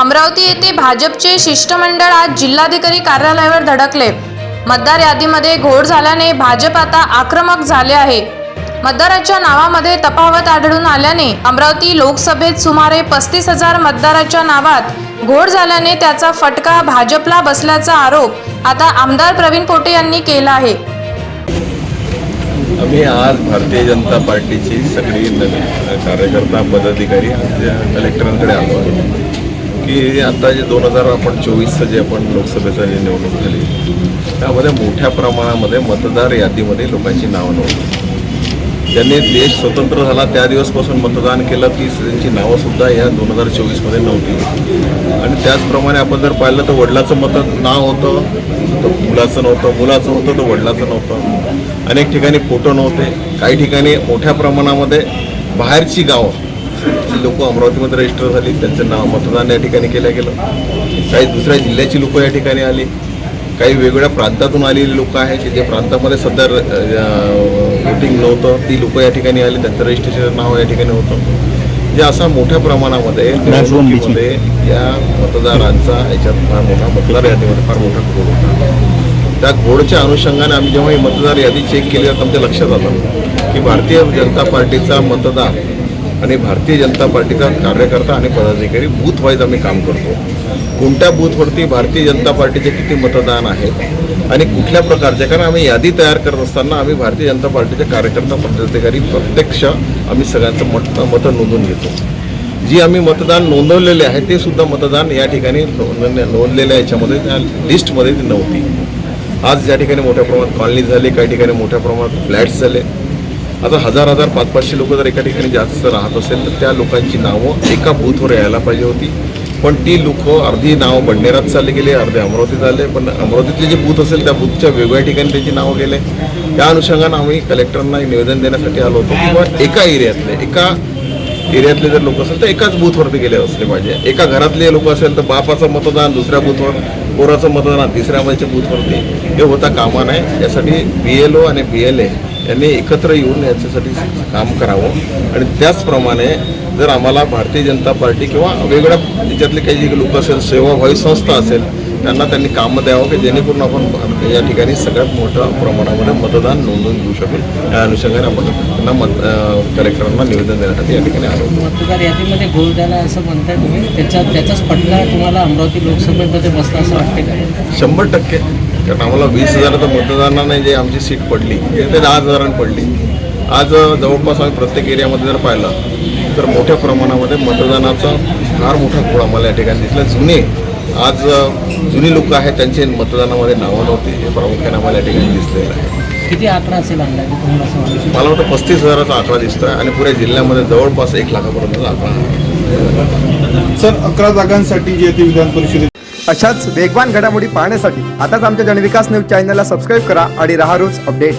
अमरावती येथे भाजपचे शिष्टमंडळ आज जिल्हाधिकारी कार्यालयावर धडकले. मतदार यादीमध्ये घोळ झाल्याने भाजप आता आक्रमक झाले आहे. मतदाराच्या नावामध्ये तफावत आढळून आल्याने अमरावती लोकसभेत सुमारे पस्तीस हजार मतदाराच्या नावात घोळ झाल्याने त्याचा फटका भाजपला बसल्याचा आरोप आता आमदार प्रवीण पोटे यांनी केला आहे. आम्ही आज भारतीय जनता पार्टीची सगळी नवीन कार्यकर्ता पदाधिकारी कलेक्टरांकडे आलो आहे की आता जे दोन हजार आपण चोवीसचं जे आपण लोकसभेचं जे निवडणूक झाली त्यामध्ये मोठ्या प्रमाणामध्ये मतदार यादीमध्ये लोकांची नावं नव्हती. ज्यांनी देश स्वतंत्र झाला त्या दिवसपासून मतदान केलं ती त्यांची नावंसुद्धा या दोन हजार चोवीसमध्ये नव्हती. आणि त्याचप्रमाणे आपण जर पाहिलं तर वडिलाचं मत नाव होतं तर मुलाचं नव्हतं मुलाचं होतं तर वडिलाचं नव्हतं. अनेक ठिकाणी फोटो नव्हते. काही ठिकाणी मोठ्या प्रमाणामध्ये बाहेरची गावं जी लोक अमरावतीमध्ये रजिस्टर झाली. त्यांचं नाव मतदान या ठिकाणी केलं गेलं. काही दुसऱ्या जिल्ह्याची लोक या ठिकाणी आली. काही वेगवेगळ्या प्रांतातून आलेली लोक आहेत की जे प्रांतामध्ये सध्या वोटिंग नव्हतं ती लोक या ठिकाणी आली. त्यांचं रजिस्ट्रेशन नाव या ठिकाणी होतं. जे असा मोठ्या प्रमाणामध्ये निवडणुकीमध्ये या मतदारांचा याच्यात फार मोठा मतदार यादीमध्ये फार मोठा घोळ होता. त्या घोडच्या अनुषंगाने आम्ही जेव्हा ही मतदार यादी चेक केली तर आमच्या लक्षात आलं की भारतीय जनता पार्टीचा मतदार आणि भारतीय जनता पार्टीचा कार्यकर्ता आणि पदाधिकारी बूथ वाईज आम्ही काम करतो. कोणत्या बूथवरती भारतीय जनता पार्टीचे किती मतदान आहेत आणि कुठल्या प्रकारचे? कारण आम्ही यादी तयार करत असताना आम्ही भारतीय जनता पार्टीचे कार्यकर्ता पदाधिकारी प्रत्यक्ष आम्ही सगळ्यांचं मत मतं नोंदून घेतो. जी आम्ही मतदान नोंदवलेले आहे ते सुद्धा मतदान या ठिकाणी नोंदलेल्या याच्यामध्ये त्या लिस्टमध्ये ती नव्हती. आज या ठिकाणी मोठ्या प्रमाणात कॉलनी झाली काही ठिकाणी मोठ्या प्रमाणात फ्लॅट्स झाले आता हजार हजार पाच पाचशे लोक जर एका ठिकाणी जास्त राहत असेल तर त्या लोकांची नावं एका बूथवर यायला पाहिजे होती. पण ती लोक अर्धी नावं बडनेरात चालले गेले अर्धे अमरावतीत आले पण अमरावतीतले जे बूथ असेल त्या बूथच्या वेगवेगळ्या ठिकाणी त्याची नावं गेले. त्या अनुषंगानं आम्ही कलेक्टरांना निवेदन देण्यासाठी आलो होतो किंवा एका एरियातले एका एरियातले जर लोक असेल तर एकाच बूथवरती गेले असले पाहिजे. एका घरातले लोक असेल तर बापाचं मतदान दुसऱ्या बूथवर पोराचं मतदान तिसऱ्या माझ्या बूथवरती हे होता कामा नाही यासाठी बी एल ओ आणि बी एल ए यांनी एकत्र येऊन याच्यासाठी काम करावं. आणि त्याचप्रमाणे जर आम्हाला भारतीय जनता पार्टी किंवा वेगळ्या त्याच्यातले काही जे लोक असेल सेवाभावी संस्था असेल त्यांना त्यांनी कामं द्यावं की जेणेकरून आपण या ठिकाणी सगळ्यात मोठ्या प्रमाणामध्ये मतदान नोंदवून घेऊ शकू या अनुषंगाने आपण त्यांना मत कलेक्टरांना निवेदन देण्यासाठी या ठिकाणी आलो. मतदार यादीमध्ये घोळ झाला असं म्हणताय तुम्ही. त्याच्या त्याचाच फटका तुम्हाला अमरावती लोकसभेमध्ये बसला असं वाटते का? शंभर टक्के. कारण आम्हाला वीस हजाराचं मतदानाने जे आमची सीट पडली ते दहा हजारांनी पडली. आज जवळपास आम्ही प्रत्येक एरियामध्ये जर पाहिलं तर मोठ्या प्रमाणामध्ये मतदानाचा फार मोठा घोळ आम्हाला या ठिकाणी दिसला. जुने आज जुनी लोक आहेत त्यांचे मतदानामध्ये नावं नव्हती. हे प्रामुख्याने आम्हाला या ठिकाणी दिसलेलं आहे. किती आकडा असेल मला वाटतं पस्तीस हजाराचा आकडा दिसतोय आणि पुऱ्या जिल्ह्यामध्ये जवळपास एक लाखापर्यंतचा आकडा आहे. सर अकरा जागांसाठी जी आहे ती विधान परिषदेत अशाच वेगवान घडामोडी पाहण्यासाठी आताच आमच्या जनविकास न्यूज चॅनलला सबस्क्राईब करा आणि राहा रोज अपडेट.